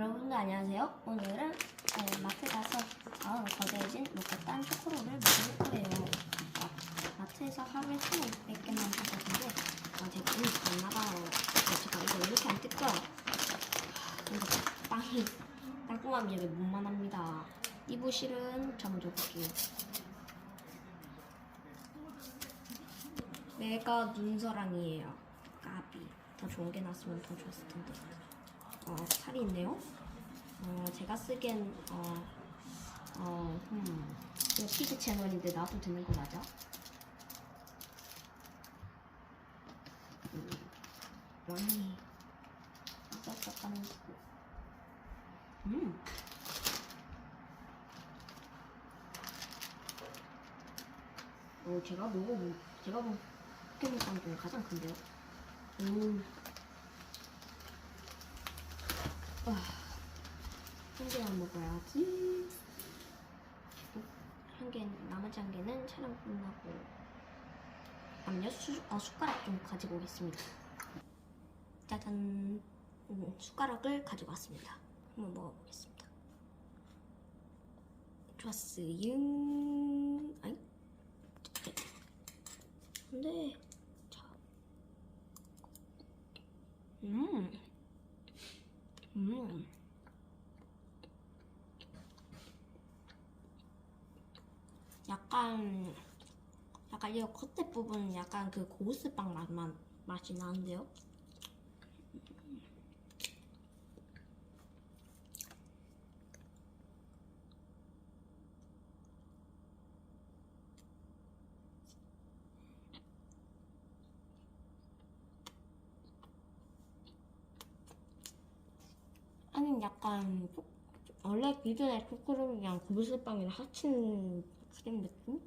여러분들 안녕하세요. 오늘은 어, 마트 가서 어, 거대해진 로켓단 초코롤을 먹을 거예요. 마- 마트에서 하루에 1,500개만 사거든요. 어, 제가 운이 좋나봐요. 제가 이거 왜 이렇게 안 뜯겨? 근데 빵이 땅콩함 여기 못만합니다. 이부실은 점 좁기. 메가 눈서랑이에요. 까비. 더 좋은 게 나왔으면 더 좋았을 텐데. 어, 팔이 있네요. 어, 제가 쓰기엔, 어, 어, 음. 이거 키즈 채널인데 나도 되는 거 맞아? 음, 많이 거. 음. 어, 제가 먹어본, 제가 본 포켓몬 빵 중에 가장 큰데요? 음. 와, 한 개만 먹어야지. 한 개, 나머지 한 개는 촬영 끝나고. 남녀 수, 어, 숟가락 좀 가지고 오겠습니다. 짜잔. 음, 숟가락을 가지고 왔습니다. 한번 먹어보겠습니다. 좋았어요. 네. 근데, 자. 음. 음. 약간 약간 이 겉에 부분은 약간 그 고스빵 맛만 맛이 나는데요. 아니 약간 초- 원래 기존의 초코롤이랑 고스빵이랑 합친 크림 느낌?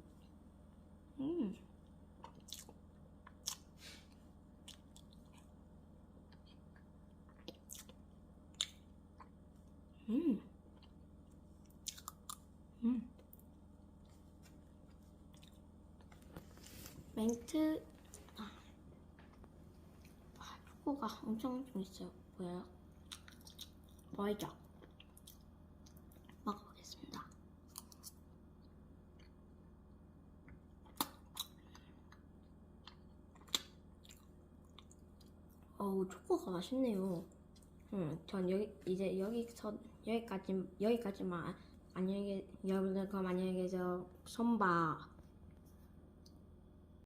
음. 음. 음. 멘트 아, 아, 초코가 엄청 좀 있어요. 보여요? 보이죠? 먹어보겠습니다. 어우 초코가 맛있네요. 음, 전 여기 이제 여기서 여기까지 여기까지만 안녕히 계- 여러분들 그럼 안녕히 계세요. 손봐.